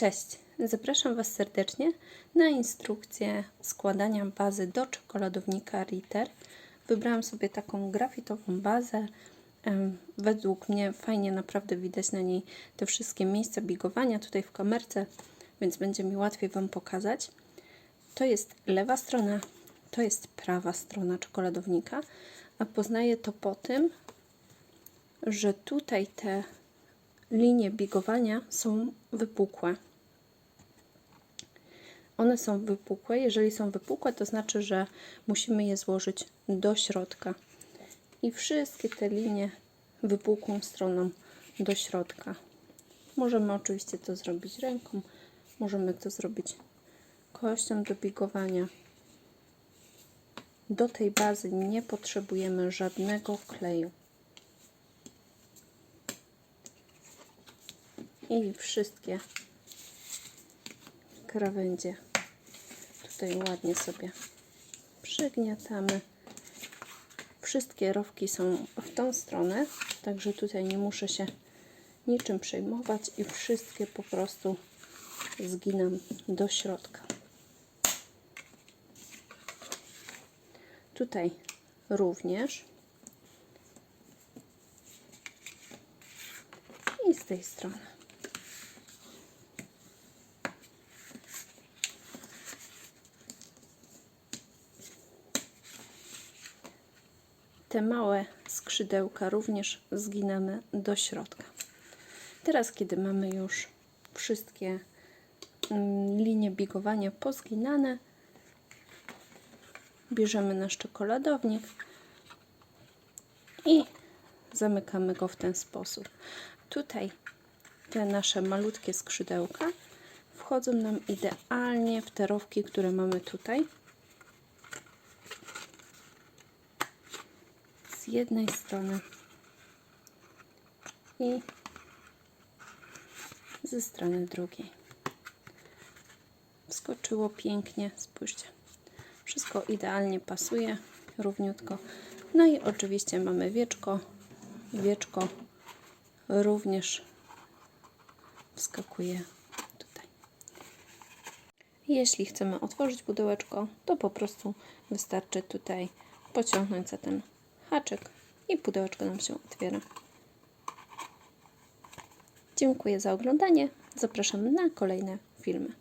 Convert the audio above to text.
Cześć, zapraszam Was serdecznie na instrukcję składania bazy do czekoladownika Ritter. Wybrałam sobie taką grafitową bazę. Według mnie fajnie naprawdę widać na niej te wszystkie miejsca bigowania tutaj w kamerce, więc będzie mi łatwiej Wam pokazać. To jest lewa strona, to jest prawa strona czekoladownika, a poznaję to po tym, że tutaj te linie bigowania są wypukłe. One są wypukłe. Jeżeli są wypukłe, to znaczy, że musimy je złożyć do środka. I wszystkie te linie wypukłą stroną do środka. Możemy oczywiście to zrobić ręką, możemy to zrobić kością do bigowania. Do tej bazy nie potrzebujemy żadnego kleju. i wszystkie krawędzie tutaj ładnie sobie przygniatamy. Wszystkie rowki są w tą stronę, także tutaj nie muszę się niczym przejmować i wszystkie po prostu zginam do środka. Tutaj również. I z tej strony. Te małe skrzydełka również zginamy do środka. Teraz, kiedy mamy już wszystkie mm, linie bigowania pozginane, bierzemy nasz czekoladownik i zamykamy go w ten sposób. Tutaj te nasze malutkie skrzydełka wchodzą nam idealnie w te rowki, które mamy tutaj. Jednej strony i ze strony drugiej. Wskoczyło pięknie, spójrzcie. Wszystko idealnie pasuje, równiutko. No i oczywiście mamy wieczko. Wieczko również wskakuje tutaj. Jeśli chcemy otworzyć pudełeczko, to po prostu wystarczy tutaj pociągnąć za ten haczyk i pudełeczko nam się otwiera. Dziękuję za oglądanie. Zapraszam na kolejne filmy.